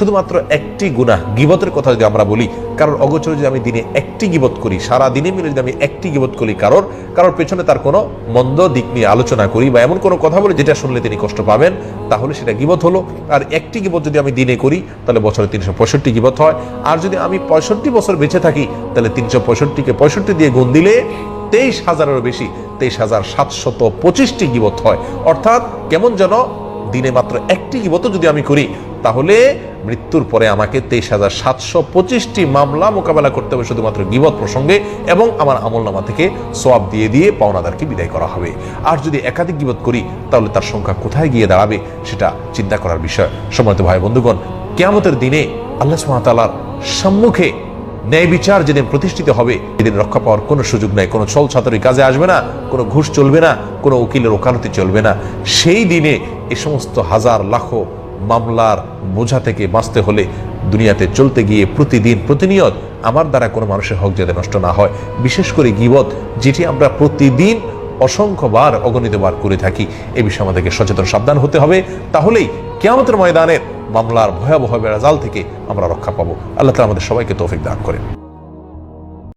শুধুমাত্র একটি গুনাহ, গিবতের কথা যদি আমরা বলি, কারোর অগোচরে যদি আমি দিনে একটি গিবত করি, সারা দিনে মিলে যদি আমি একটি গিবত করি কারোর কারোর পেছনে তার কোনো মন্দ দিক নিয়ে আলোচনা করি বা এমন কোনো কথা বলে যেটা শুনলে তিনি কষ্ট পাবেন, তাহলে সেটা গিবত হলো। আর একটি গিবত যদি আমি দিনে করি, তাহলে বছরে তিনশো পঁয়ষট্টি গিবত হয়। আর যদি আমি পঁয়ষট্টি বছর বেঁচে থাকি, তাহলে তিনশো পঁয়ষট্টিকে পঁয়ষট্টি দিয়ে গুণ দিলে তেইশ হাজারেরও বেশি, তেইশ হাজার সাতশত পঁচিশটি গিবত হয়। অর্থাৎ কেমন যেন দিনে মাত্র একটি গিবত যদি আমি করি তাহলে মৃত্যুর পরে আমাকে তেইশ হাজার সাতশো পঁচিশটি মামলা মোকাবেলা করতে হবে শুধুমাত্র গিবত প্রসঙ্গে এবং আমার আমলনামা থেকে সোয়াব দিয়ে দিয়ে পাওনাদারকে বিদায় করা হবে। আর যদি একাধিক গিবত করি, তাহলে তার সংখ্যা কোথায় গিয়ে দাঁড়াবে সেটা চিন্তা করার বিষয়। সময়ত ভাই বন্ধুগণ, কেয়ামতের দিনে আল্লাহ সুমাতালার সম্মুখে ন্যায় বিচার যেদিন প্রতিষ্ঠিত হবে, সেদিন রক্ষা পাওয়ার কোনো সুযোগ নাই। কোনো ছল ছাত্রী কাজে আসবে না, কোনো ঘুষ চলবে না, কোনো উকিলের ওকালতি চলবে না। সেই দিনে এ সমস্ত হাজার, লাখো মামলার বোঝা থেকে বাঁচতে হলে দুনিয়াতে চলতে গিয়ে প্রতিদিন প্রতিনিয়ত আমার দ্বারা কোনো মানুষের হক যাতে নষ্ট না হয়। বিশেষ করে গিবত, যেটি আমরা প্রতিদিন অসংখ্যবার অগণিতবার করে থাকি, এ বিষয়ে আমাদেরকে সচেতন, সাবধান হতে হবে। তাহলেই কেয়ামতের ময়দানের মামলার ভয়াবহ বেড়াজাল থেকে আমরা রক্ষা পাবো। আল্লাহ তালা আমাদের সবাইকে তৌফিক দান করেন।